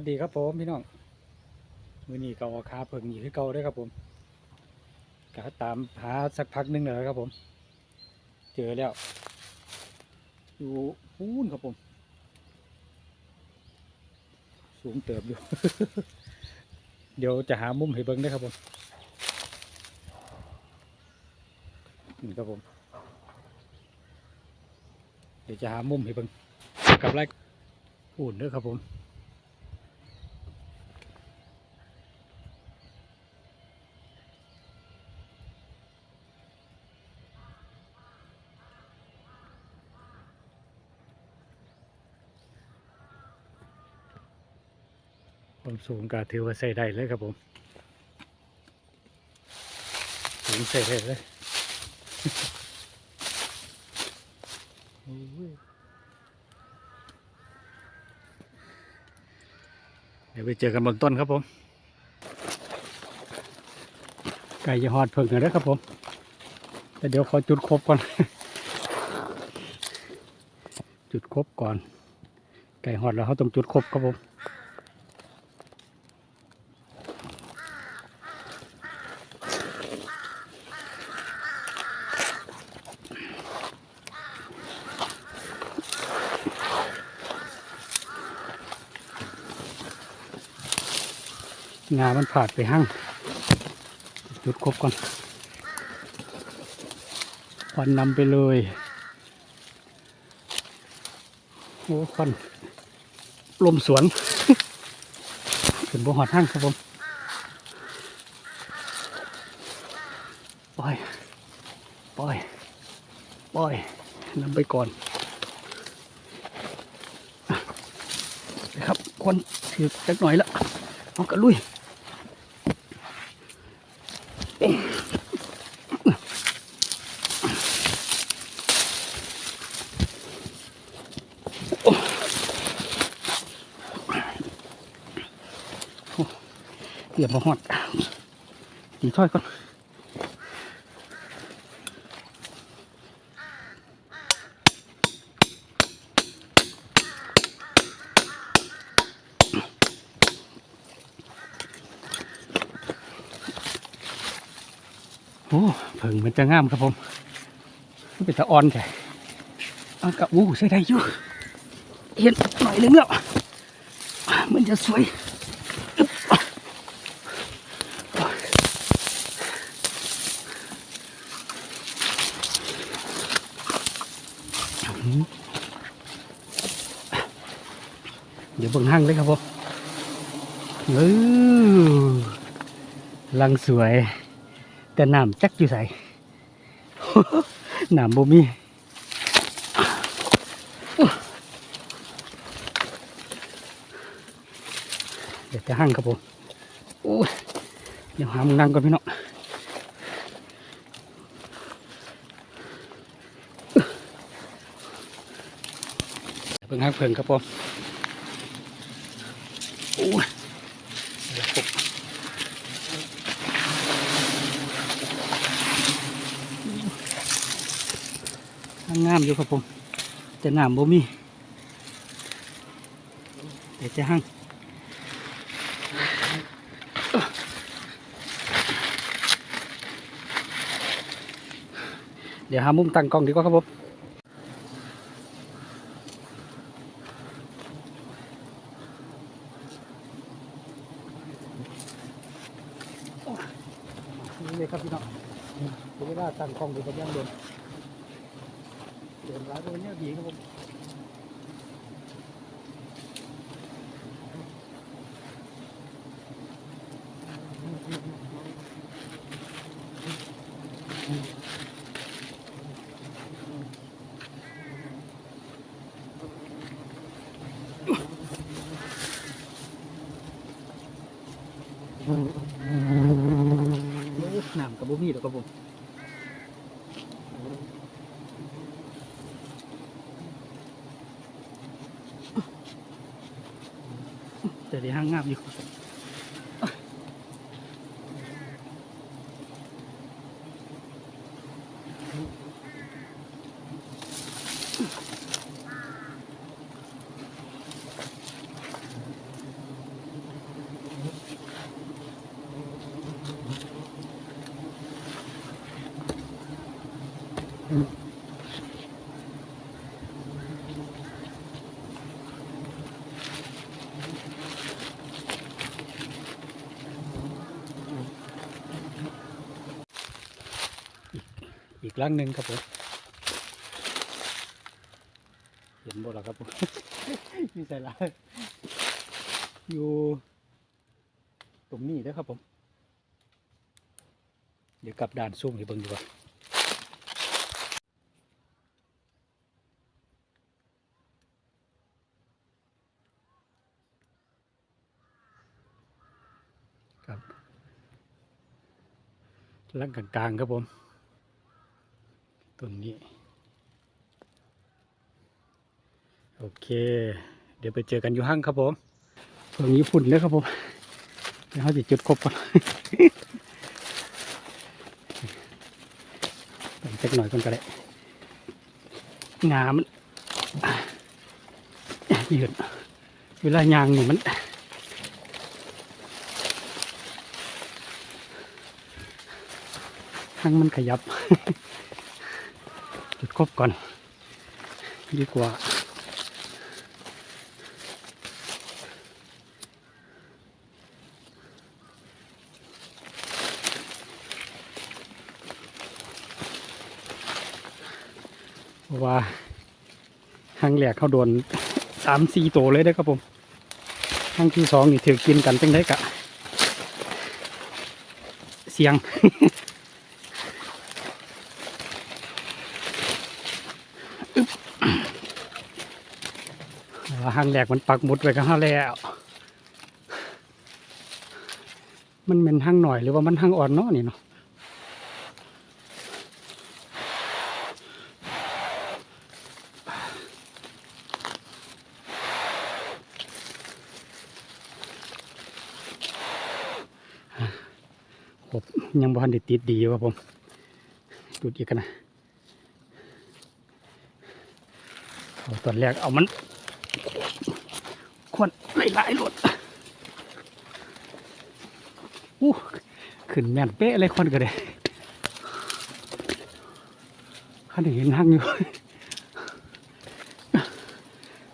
สวัสดีครับผมพี่น้องมือนี้ก็อคาเพิ่งอยู่ที่เก่าเด้วยครับผมก็ตามหาสักพักหนึงเลยครับผม เจอแล้ว อยู่พูนครับผม สูงเติบอยู่ เดี๋ยวจะหามุมให้เบิ้งได้ครับผมนี่ครับผม เดี๋ยวจะหามุมให้เบิ้งกับไรอุ่นเด้อครับผม ความสูงก็ถือว่าใส่ได้เลยครับผม สูงใส่ได้เลยเดี๋ยวไปเจอกันบนต้นครับผมไก่จะหอดเพิ่งกันแล้วครับผม แต่เดี๋ยวขอจุดครบก่อน จุดครบก่อน ไก่หอดแล้วเขาต้องจุดครบครับผม งามันผาดไปหั่งจุดครบก่อนควันนำไปเลยโอ้ควันลมสวนขึ้นบนหอดห้างครับผมปล่อย ปล่อย ปล่อยนำไปก่อนนะครับควันถือจักหน่อยละเอากระลุยโอ้โอ้เกียบมาหอดดีถ้อยก่อนโอ้เพิ่งมันจะงามครับผมมันเป็นตะออนแค่อากะวูใส่ได้อยู่เห็นหน่อยนึงแล้วมันจะสวย เบิ่งห้างเลยครับผมเออลังสวย แต่น้ำจักอยู่ใส่น้ำบ่มีเดี๋ยวจะหั่งครับผมโอ้เดี๋ยวหามุงนั่งก่อนพี่น้องเพิ่งหักเพิ่งครับผม อ้ยงามอยู่ครับผม แต่น้ำบ่มีเดี๋ยวจะหั่งเดี๋ยวหามุมตั้งกล้องดีกว่าครับผมนี่เลยครับพี่น้องเวลาตั้งองดูกับย่างเดินเดินร้านตัวเนี้ยดีครับผมน้ำกับบุ้มี่แล้วครับผม แต่เดี๋ยวห้างงามอยู่ ลังหนึ่งครับผม เห็นบ่ล่ะครับผมอยู่ใส่ละอยู่ตรงนี้เด้อครับผม เดี๋ยวกลับด่านซุ่มให้เบิ่งดีกว่าครับลังกลางๆครับผม ต้นนี้ โอเค เดี๋ยวไปเจอกันอยู่ห้างครับผมเพิ่งญี่ปุ่นเลยครับผมเดี๋ยวเขาจะจุดครบก่อนแต่งสักหน่อยก่อนก็ได้งามันยืดเวลายางนี่มันหางมันขยับ จุดคบก่อน ดีกว่าว่าหางแหลกเขาโดนสามสี่ตัวเลยได้อครับผมหางที่สองนี่ถือกินกันจังได้กะ เสียง ว่าหางแหลกมันปักหมุดไว้กับห้าแล้ว มันเป็นหางหน่อยหรือว่ามันหางอ่อนเนาะนี่เนาะผมยังบ่ทันติดดีว่าผมดูดอีกกันนะเอาตอนแรกเอามัน ควรหลายๆหลดอู้ขึ้นแม่นเป๊ะเลยคนก็ได้ขันเห็นหังอยู่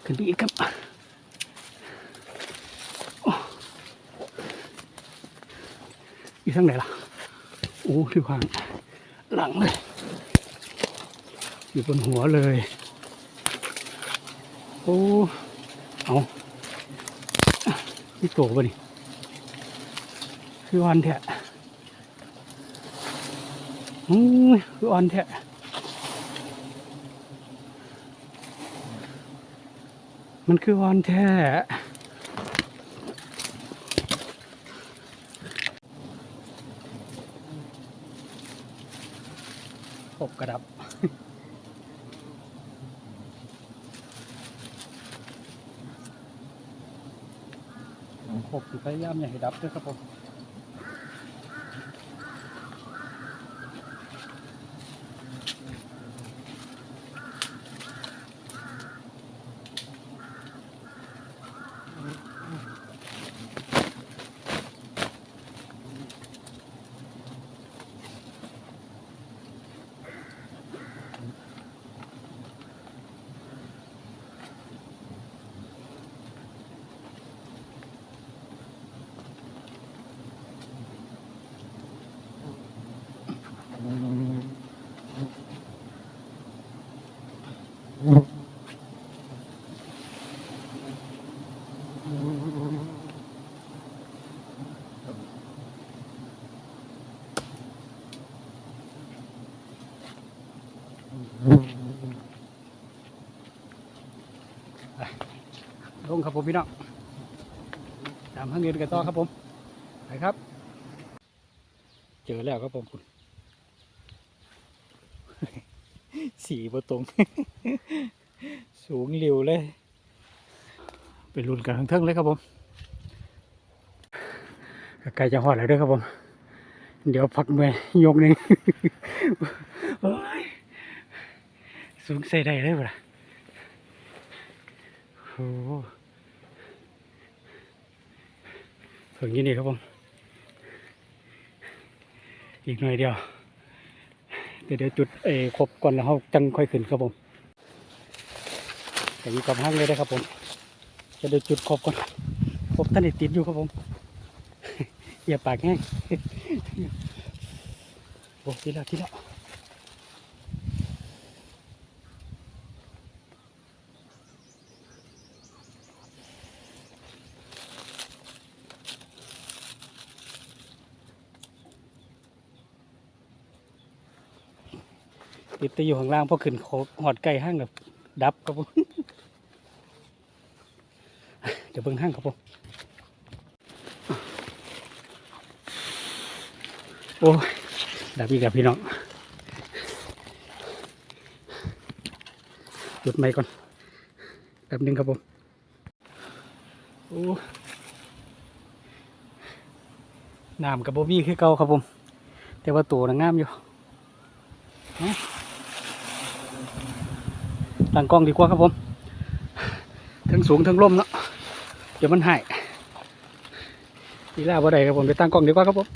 ขึ้นไปอีกครับอยู่ทางไหนล่ะ โอ้ที่ข้างหลังเลย อยู่บนหัวเลย โอ้ เอา นี่โตป่นี่คืออ่อนแท้โอ้ยคืออ่อนแท้มันคืออ่อนแท้หกกระดับ หกอยู่พยายามอย่าให้ดับด้วยครับผม ลงครับผมพี่น้องตามห้างเงินกันต่อครับผมไปครับ เจอแล้วครับผมคุณสีบตรง สูงเร็วเลย เป็นรุ่นกันทั้งเทิงเลยครับผมใกล้จะหอดแล้วด้วยครับผม เดี๋ยวพักเมื่อยยกหนึ่งสูงใส่ได้เลยปะล่ะโอ้ โหถึงยี่นี่ครับผม อีกหน่อยเดียวเดี๋ยว เดี๋ยวจุดเอครบก่อนแล้วเขาจังค่อยขึ้นครับผมแต่อยู่กับห้างเลยนะครับผม จะเดี๋ยวจุดครบก่อนครบท่านติดอยู่ครับผมอย่าปากแห้งโอ้ทีละทีละ แตอยู่ข้างล่างพอขึ้นโคหอดไก่ห้างกับดับครับผมเดี๋ยวเบิ่งห้างครับผมโอ้ดับอีกแล้วพี่น้องหยุดไม่ก่อนแป๊บนึงครับผมโอ้น้ำกับโบมี่คือเก่าครับผม แต่ว่าตัวน่ะงามอยู่ ตั้งกล้องดีกว่าครับผมทั้งสูงทั้งล่มเนาะเดี๋ยวมันหายทีแรกว่าใดครับผมไปตั้งกล้องดีกว่าครับผม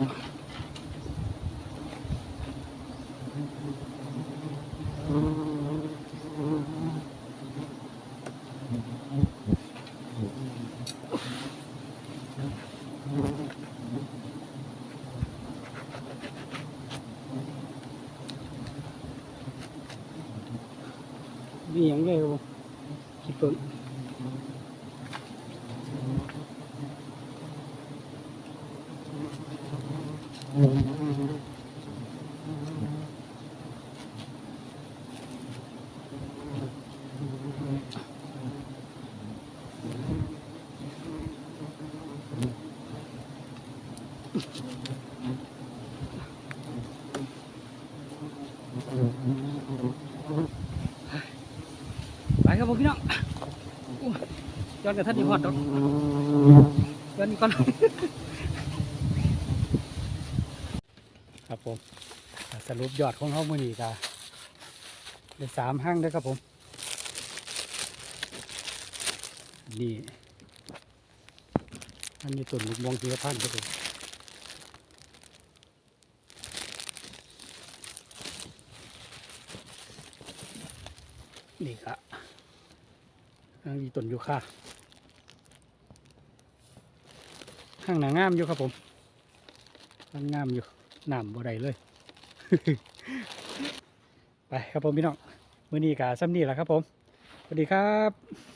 มีอย่าง ไรครับผมคิดเพิ่งไปครับ ผมสรุปยอดของเขาเมื่อนี้ก็ได้สามห้างด้อครับผม นี่อันนี้ต้นลูกมวงทีละพันธุ์ครับผมนี่ครับอันนี้ต้นยูคาข้างหนางามอยู่ครับผมข้างงามอยู่ น้ำบ่ได้เลย ไปครับผมพี่น้องมื้อนี้กาซ้ำนี่แหละครับผมสวัสดีครับ